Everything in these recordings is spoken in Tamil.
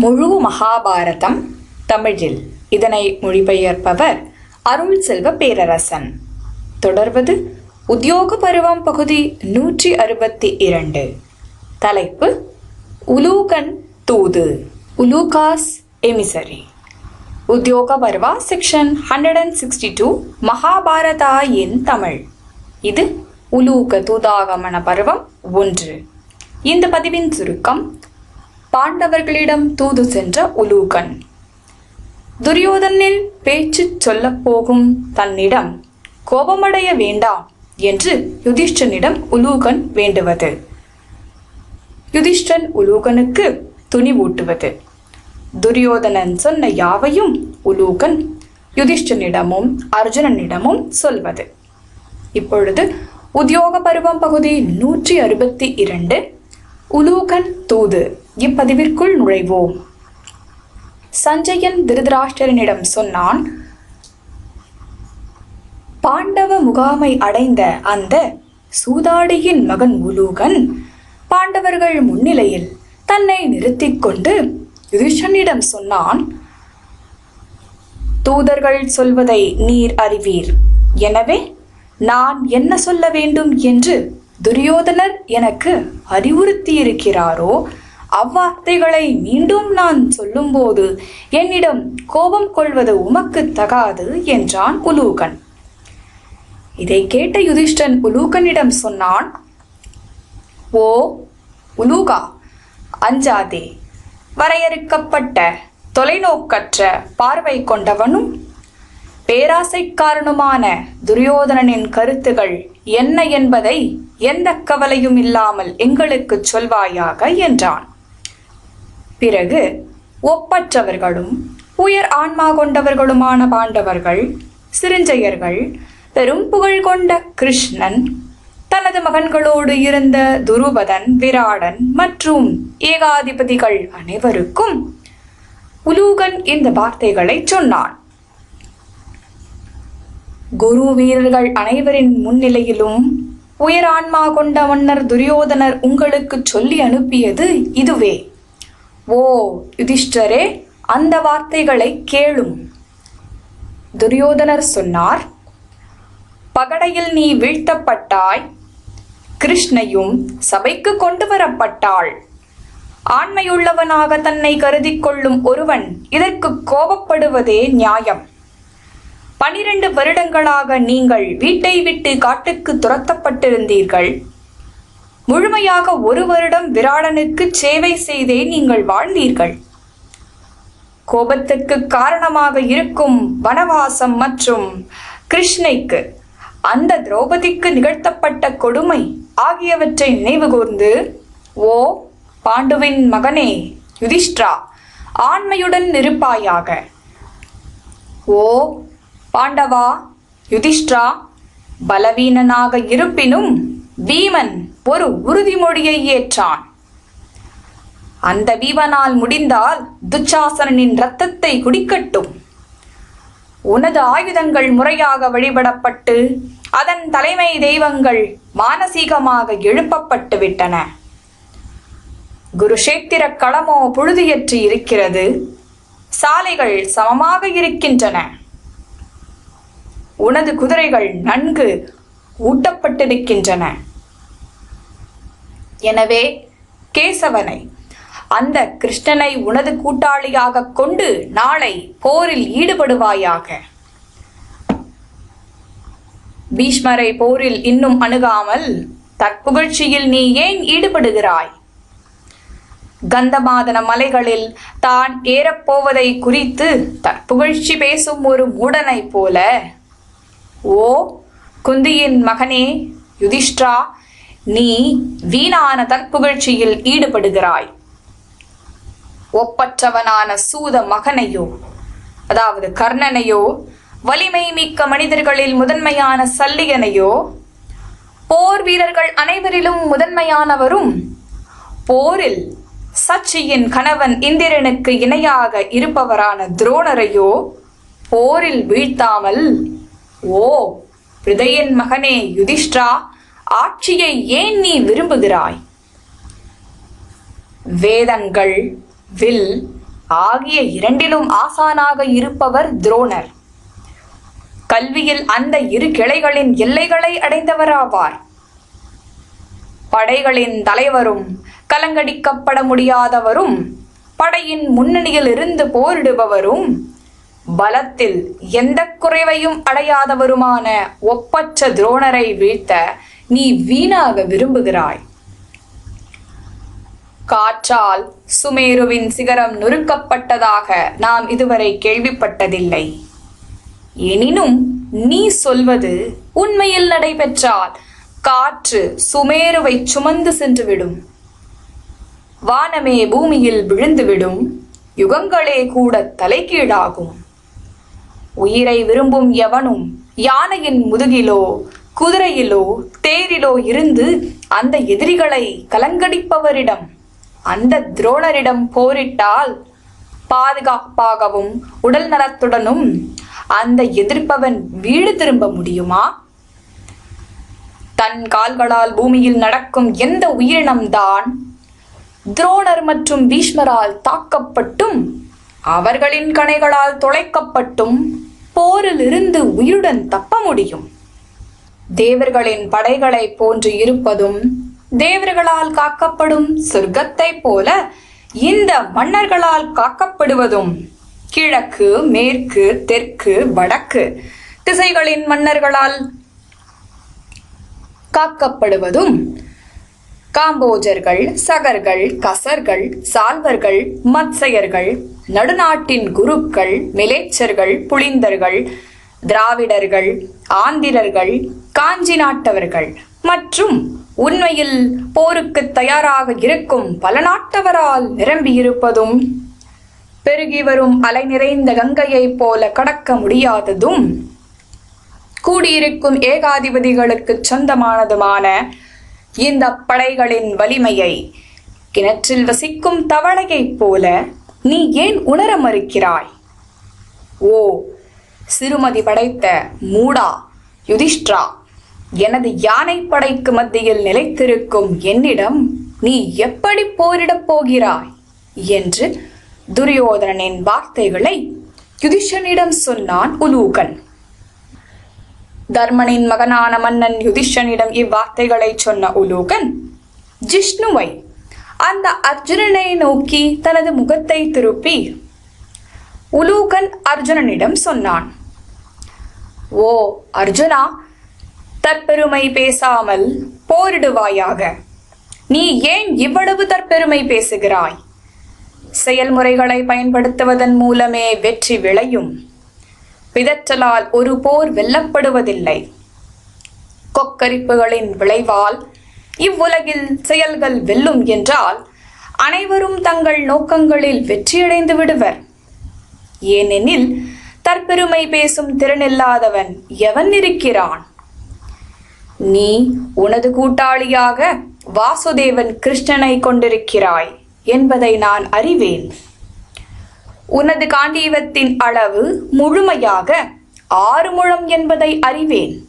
முழு மகாபாரதம் தமிழில். இதனை மொழிபெயர்ப்பவர் அருள் செல்வ பேரரசன். தொடர்வது உத்தியோக பருவம் பகுதி நூற்றி அறுபத்தி இரண்டு தலைப்பு உலூகன் தூது. உலூகாஸ் emissary. Udyoga Parva section hundred and sixty two Mahabharata in Tamil. இது உலூக தூதாகமன பருவம் ஒன்று. இந்த பதிவின் சுருக்கம் பாண்டவர்களிடம் தூது சென்ற உலூகன். துரியோதனில் பேச்சு சொல்லப் போகும் தன்னிடம் கோபமடைய வேண்டாம் என்று யுதிஷ்டனிடம் உலூகன் வேண்டுவது. யுதிஷ்டன் உலூகனுக்கு துணிவூட்டுவது துரியோதனன் சொன்ன யாவையும் உலூகன் யுதிஷ்டனிடமும் அர்ஜுனனிடமும் சொல்வது. இப்பொழுது உத்தியோக பருவம் பகுதி நூற்றி அறுபத்தி இரண்டு உலூகன் தூது. இப்பதிவிற்குள் நுழைவோம். சஞ்சயன் திருதராஷ்டிரனிடம் சொன்னான் பாண்டவ முகாமை அடைந்த அந்த சூதாடியின் மகன் உலூகன் பாண்டவர்கள் முன்னிலையில் தன்னை நிறுத்திக் கொண்டு யுதிஷனிடம் சொன்னான் தூதர்கள் சொல்வதை நீர் அறிவீர். எனவே நான் என்ன சொல்ல வேண்டும் என்று துரியோதனர் எனக்கு அறிவுறுத்தியிருக்கிறாரோ அவ்வார்த்தைகளை மீண்டும் நான் சொல்லும்போது என்னிடம் கோபம் கொள்வது உமக்கு தகாது என்றான் உலூகன். இதை கேட்ட யுதிஷ்டன் உலூகனிடம் சொன்னான் ஓ உலூகா அஞ்சாதே வரையறுக்கப்பட்ட தொலைநோக்கற்ற பார்வை கொண்டவனும் பேராசைக்காரனுமான துரியோதனனின் கருத்துகள் என்ன என்பதை எந்த கவலையும் இல்லாமல் எங்களுக்கு சொல்வாயாக என்றான். பிறகு ஒப்பற்றவர்களும் உயர் ஆன்மா கொண்டவர்களுமான பாண்டவர்கள் சிறுஞ்செயர்கள் பெரும் புகழ் கொண்ட கிருஷ்ணன் தனது மகன்களோடு இருந்த துருபதன் விராடன் மற்றும் ஏகாதிபதிகள் அனைவருக்கும் உலூகன் இந்த வார்த்தைகளை சொன்னான். குரு வீரர்கள் அனைவரின் முன்னிலையிலும் உயரான்மா கொண்ட மன்னர் துரியோதனர் உங்களுக்கு சொல்லி அனுப்பியது இதுவே. ஓ யுதிஷ்டரே அந்த வார்த்தைகளை கேளும். துரியோதனர் சொன்னார் பகடையில் நீ வீழ்த்தப்பட்டாய் கிருஷ்ணையும் சபைக்கு கொண்டு வரப்பட்டாள் ஆண்மையுள்ளவனாக தன்னை கருதி கொள்ளும் ஒருவன் இதற்கு கோபப்படுவதே நியாயம். பனிரெண்டு வருடங்களாக நீங்கள் வீட்டை விட்டு காட்டுக்கு துரத்தப்பட்டிருந்தீர்கள். முழுமையாக ஒரு வருடம் விராடனுக்கு சேவை செய்தே நீங்கள் வாழ்ந்தீர்கள். கோபத்துக்கு காரணமாக இருக்கும் வனவாசம் மற்றும் கிருஷ்ணைக்கு அந்த திரௌபதிக்கு நிகழ்த்தப்பட்ட கொடுமை ஆகியவற்றை நினைவுகூர்ந்து ஓ பாண்டுவின் மகனே யுதிஷ்டிரா ஆண்மையுடன் இருப்பாயாக ஓ பாண்டவா யுதிஷ்டிரா பலவீனனாக இருப்பினும் பீமன் ஒரு உறுதிமொழியை ஏற்றான். அந்த வீவனால் முடிந்தால் துச்சாசனனின் ரத்தத்தை குடிக்கட்டும். உனது ஆயுதங்கள் முறையாக வழிபடப்பட்டு அதன் தலைமை தெய்வங்கள் மானசீகமாக எழுப்பப்பட்டு விட்டன. குருஷேத்திர களமோ புழுதியற்று இருக்கிறது. சாலைகள் சமமாக இருக்கின்றன. உனது குதிரைகள் நன்கு ஊட்டப்பட்டிருக்கின்றன. எனவே கேசவனை அந்த கிருஷ்ணனை உனது கூட்டாளியாக கொண்டு நாளை போரில் ஈடுபடுவாயாக. பீஷ்மரை போரில் இன்னும் அணுகாமல் தற்புகழ்ச்சியில் நீ ஏன் ஈடுபடுகிறாய்? கந்தமாதன மலைகளில் தான் ஏறப்போவதை குறித்து தற்புகழ்ச்சி பேசும் ஒரு மூடனைப் போல. ஓ குந்தியின் மகனே யுதிஷ்டிரா நீ வீணான தற்புகழ்ச்சியில் ஈடுபடுகிறாய். ஒப்பற்றவனான சூத மகனையோ அதாவது கர்ணனையோ வலிமை மிக்க மனிதர்களில் முதன்மையான சல்லியனையோ போர் வீரர்கள் அனைவரிலும் முதன்மையானவரும் போரில் சச்சியின் கணவன் இந்திரனுக்கு இணையாக இருப்பவரான துரோணரையோ போரில் வீழ்த்தாமல் ஓ ஹிருதயன் மகனே யுதிஷ்டிரா ஆட்சியை ஏன் நீ விரும்புகிறாய்? வேதங்கள் வில் ஆகிய இரண்டிலும் ஆசானாக இருப்பவர் துரோணர். கல்வியில் அந்த இரு கிளைகளின் எல்லைகளை அடைந்தவராவார். படைகளின் தலைவரும் கலங்கடிக்கப்பட முடியாதவரும் படையின் முன்னணியில் இருந்து போரிடுபவரும் பலத்தில் எந்த குறைவையும் அடையாதவருமான ஒப்பற்ற துரோணரை வீழ்த்த நீ வீணாக விரும்புகிறாய். காற்றால் சுமேருவின் சிகரம் நொறுக்கப்பட்டதாக நாம் இதுவரை கேள்விப்பட்டதில்லை. எனினும் நீ சொல்வது உண்மையில் நடைபெற்றால் காற்று சுமேருவை சுமந்து சென்றுவிடும். வானமே பூமியில் விழுந்துவிடும். யுகங்களே கூட தலைகீழாகும். உயிரை விரும்பும் எவனும் யானையின் முதுகிலோ குதிரையிலோ தேரிலோ இருந்து அந்த எதிரிகளை கலங்கடிப்பவரிடம் அந்த துரோணரிடம் போரிட்டால் பாதுகாப்பாகவும் உடல் நலத்துடனும் அந்த எதிர்ப்பவன் வீடு திரும்ப முடியுமா? தன் கால்களால் பூமியில் நடக்கும் எந்த உயிரினம்தான் துரோணர் மற்றும் பீஷ்மரால் தாக்கப்பட்டும் அவர்களின் கணைகளால் தொலைக்கப்பட்டும் போரிலிருந்து உயிருடன் தப்ப முடியும்? தேவர்களின் படைகளைப் போன்று இருப்பதும் தேவர்களால் காக்கப்படும் சொர்க்கத்தைப் போல இந்த மன்னர்களால் காக்கப்படுவதும் கிழக்கு மேற்கு தெற்கு வடக்கு திசைகளின் மன்னர்களால் காக்கப்படுவதும் காம்போஜர்கள் சகர்கள் கசர்கள் சால்வர்கள் மத்சயர்கள் நடுநாட்டின் குருக்கள் மிலேச்சர்கள் புளிந்தர்கள் திராவிடர்கள் ஆந்திரர்கள் காஞ்சி நாட்டவர்கள் மற்றும் உண்மையில் போருக்கு தயாராக இருக்கும் பல நாட்டவரால் நிரம்பியிருப்பதும் பெருகி வரும் அலை நிறைந்த கங்கையைப் போல கடக்க முடியாததும் கூடியிருக்கும் ஏகாதிபதிகளுக்கு சொந்தமானதுமான இந்த படைகளின் வலிமையை கிணற்றில் வசிக்கும் தவளையைப் போல நீ ஏன் உணர மறுக்கிறாய்? ஓ சிறுமதி படைத்த மூடா யுதிஷ்டிரா எனது யானை படைக்கு மத்தியில் நிலைத்திருக்கும் என்னிடம் நீ எப்படி போரிடப் போகிறாய்? என்று துரியோதனனின் வார்த்தைகளை யுதிஷனிடம் சொன்னான் உலூகன். தர்மனின் மகனான மன்னன் யுதிஷனிடம் இவ்வார்த்தைகளை சொன்ன உலூகன் ஜிஷ்ணுவை அந்த அர்ஜுனனை நோக்கி தனது முகத்தை திருப்பி உலூகன் அர்ஜுனனிடம் சொன்னான். ஓ அர்ஜுனா தற்பெருமை பேசாமல் போரிடுவாயாக. நீ ஏன் இவ்வளவு தற்பெருமை பேசுகிறாய்? செயல்முறைகளை பயன்படுத்துவதன் மூலமே வெற்றி விளையும். பிதற்றலால் ஒரு போர் வெல்லப்படுவதில்லை. கொக்கரிப்புகளின் விளைவால் இவ்வுலகில் செயல்கள் வெல்லும் என்றால் அனைவரும் தங்கள் நோக்கங்களில் வெற்றியடைந்து விடுவர். ஏனெனில் தற்பெருமை பேசும் திறனில்லாதவன் எவன் இருக்கிறான்? நீ உனது கூட்டாளியாக வாசுதேவன் கிருஷ்ணனை கொண்டிருக்கிறாய் என்பதை நான் அறிவேன். உனது காண்டீவத்தின் அளவு முழுமையாக ஆறு முழம் என்பதை அறிவேன்.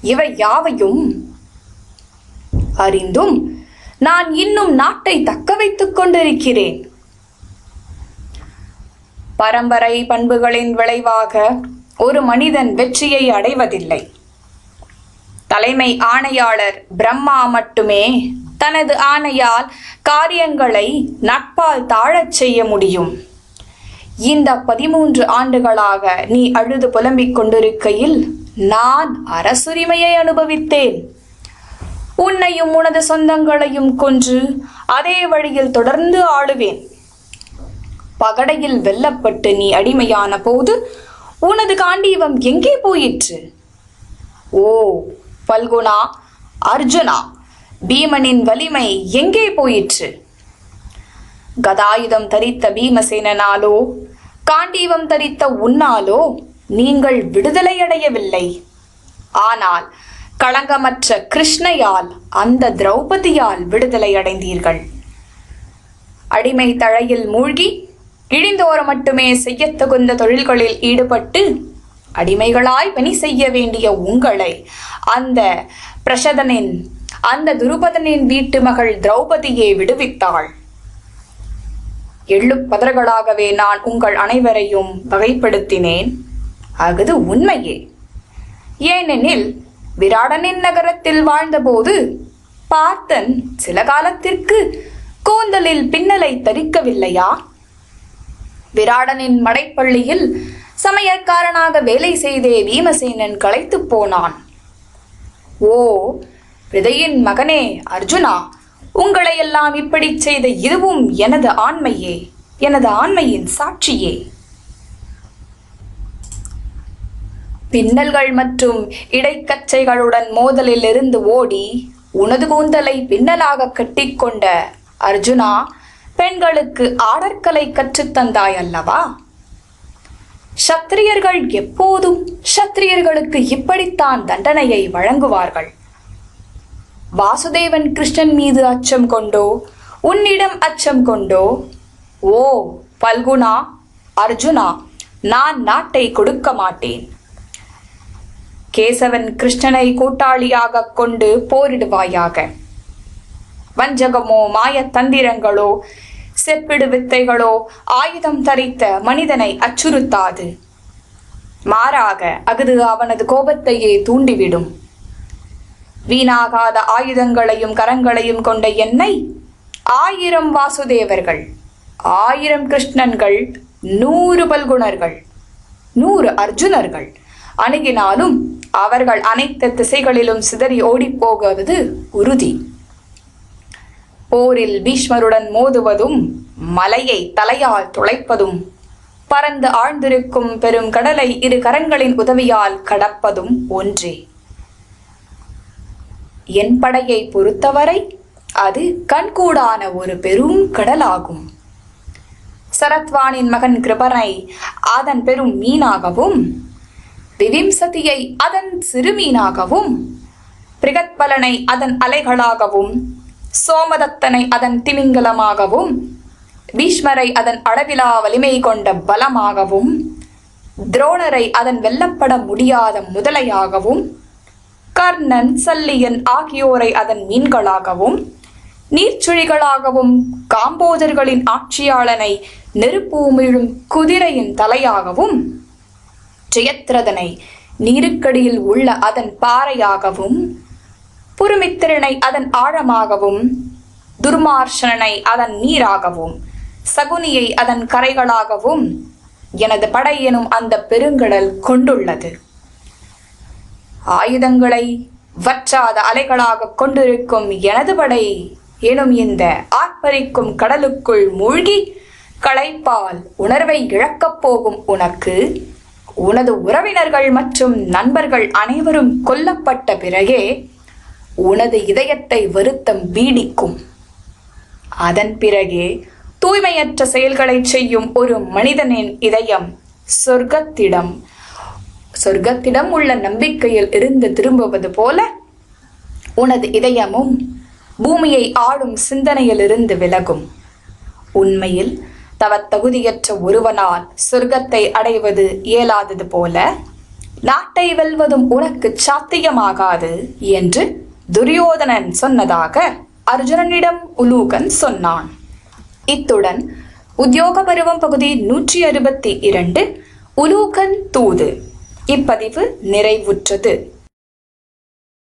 இவை யாவையும்? அறிந்தும் நான் இன்னும் நாட்டை தக்க வைத்துக் கொண்டிருக்கிறேன். பரம்பரை பண்புகளின் விளைவாக ஒரு மனிதன் வெற்றியை அடைவதில்லை. தலைமை ஆணையாளர் பிரம்மா மட்டுமே தனது ஆணையால் காரியங்களை நட்பால் தாழச் செய்ய முடியும். இந்த பதிமூன்று ஆண்டுகளாக நீ அழுது புலம்பிக் கொண்டிருக்கையில் நான் அரசுரிமையை அனுபவித்தேன். உன்னையும் உனது சொந்தங்களையும் கொன்று அதே வழியில் தொடர்ந்து ஆளுவேன். பகடையில் வெல்லப்பட்டு நீ அடிமையான போது உனது காண்டீவம் எங்கே போயிற்று? ஓ பல்குணா அர்ஜுனா பீமனின் வலிமை எங்கே போயிற்று? கதாயுதம் தரித்த பீமசேனனாலோ காண்டீவம் தரித்த உன்னாலோ நீங்கள் விடுதலை அடையவில்லை ஆனால் களங்கமற்ற கிருஷ்ணையால் அந்த திரௌபதியால் விடுதலை அடைந்தீர்கள் அடிமை தழையில் மூழ்கி இழிந்தோர மட்டுமே செய்யத் தகுந்த தொழில்களில் ஈடுபட்டு அடிமைகளாய் பணி செய்ய வேண்டிய உங்களை அந்த பிரசதனின் அந்த துருபதனின் வீட்டு மகள் திரௌபதியே விடுவித்தாள். எள்ளுப் பதர்களாகவே நான் உங்கள் அனைவரையும் வகைப்படுத்தினேன். அஃது உண்மையே. ஏனெனில் விராடனின் நகரத்தில் வாழ்ந்தபோது பார்த்தன் சில காலத்திற்கு கூந்தலில் பின்னலை தரிக்கவில்லையா? விராடனின் மடைப்பள்ளியில் சமையற்காரனாக வேலை செய்தே பீமசேனன் களைத்துப் போனான். ஓ விதையின் மகனே அர்ஜுனா உங்களை எல்லாம் இப்படி செய்த இதுவும் எனது ஆண்மையே எனது ஆண்மையின் சாட்சியே. பின்னல்கள் மற்றும் இடைக்கச்சைகளுடன் மோதலில் இருந்து ஓடி உனது கூந்தலை பின்னலாக கட்டிக்கொண்ட அர்ஜுனா பெண்களுக்கு ஆடற்கலை கற்றுத்தந்தாய் அல்லவா? சத்திரியர்கள் எப்போதும் சத்திரியர்களுக்கு இப்படித்தான் தண்டனையை வழங்குவார்கள். வாசுதேவன் கிருஷ்ணன் மீது அச்சம் கொண்டோ உன்னிடம் அச்சம் கொண்டோ ஓ பல்குணா அர்ஜுனா நான் நாட்டை கொடுக்க மாட்டேன். கேசவன் கிருஷ்ணனை கூட்டாளியாக கொண்டு போரிடுவாயாக. வஞ்சகமோ மாயத் தந்திரங்களோ செப்பிடு வித்தைகளோ ஆயுதம் தரித்த மனிதனை அச்சுறுத்தாது. மாறாக அஃது அவனது கோபத்தையே தூண்டிவிடும். வீணாகாத ஆயுதங்களையும் கரங்களையும் கொண்ட என்னை ஆயிரம் வாசுதேவர்கள் ஆயிரம் கிருஷ்ணன்கள் நூறு பல்குணர்கள் நூறு அர்ஜுனர்கள் அணுகினாலும் அவர்கள் அனைத்து திசைகளிலும் சிதறி ஓடிப்போகுவது உறுதி. போரில் பீஷ்மருடன் மோதுவதும் மலையை தலையால் துளைப்பதும் பறந்து ஆழ்ந்திருக்கும் பெரும் கடலை இரு கரங்களின் உதவியால் கடப்பதும் ஒன்றே. என் படையை பொறுத்தவரை அது கண்கூடான ஒரு பெரும் கடலாகும். சரத்வானின் மகன் கிருபனை அதன் பெரும் மீனாகவும் விவிம்சதியை அதன் சிறு மீனாகவும் பிரிகத்பலனை அதன் அலைகளாகவும் சோமதத்தனை அதன் திமிங்கலமாகவும் பீஷ்மரை அதன் அளவிலா வலிமை கொண்ட பலமாகவும் துரோணரை அதன் வெல்லப்பட முடியாத முதலையாகவும் கர்ணன் சல்லியன் ஆகியோரை அதன் மீன்களாகவும் நீர்ச்சுழிகளாகவும் காம்போஜர்களின் ஆட்சியாளனை நெருப்பு உமிழும் குதிரையின் தலையாகவும் ஜெயத்ரதனை நீருக்கடியில் உள்ள அதன் பாறையாகவும் புருமித்திரனை அதன் ஆழமாகவும் துர்மார்ஷனனை அதன் நீராகவும் சகுனியை அதன் கரைகளாகவும் எனது படை எனும் அந்த பெருங்கடல் கொண்டுள்ளது. ஆயுதங்களை வற்றாத அலைகளாக கொண்டிருக்கும் எனது படை எனும் இந்த ஆர்ப்பரிக்கும் கடலுக்குள் மூழ்கி களைப்பால் உணர்வை இழக்கப் போகும் உனக்கு உனது உறவினர்கள் மற்றும் நண்பர்கள் அனைவரும் கொல்லப்பட்ட பிறகே உனது இதயத்தை வருத்தம் பீடிக்கும். அதன் பிறகே தூய்மையற்ற செயல்களை செய்யும் ஒரு மனிதனின் இதயம் சொர்க்கத்திடம் சொர்க்கத்திடம் உள்ள நம்பிக்கையில் இருந்து திரும்புவது போல உனது இதயமும் பூமியை ஆளும் சிந்தனையிலிருந்து விலகும். உண்மையில் தவத்தகுதியற்ற ஒருவனால் சொர்க்கத்தை அடைவது இயலாதது போல நாட்டை வெல்வதும் உனக்கு சாத்தியமாகாது என்று துரியோதனன் சொன்னதாக அர்ஜுனனிடம் உலூகன் சொன்னான். இத்துடன் உத்தியோக பருவம் பகுதி நூற்றி அறுபத்தி இரண்டு உலூகன் தூது. இப்பதிவு நிறைவுற்றது.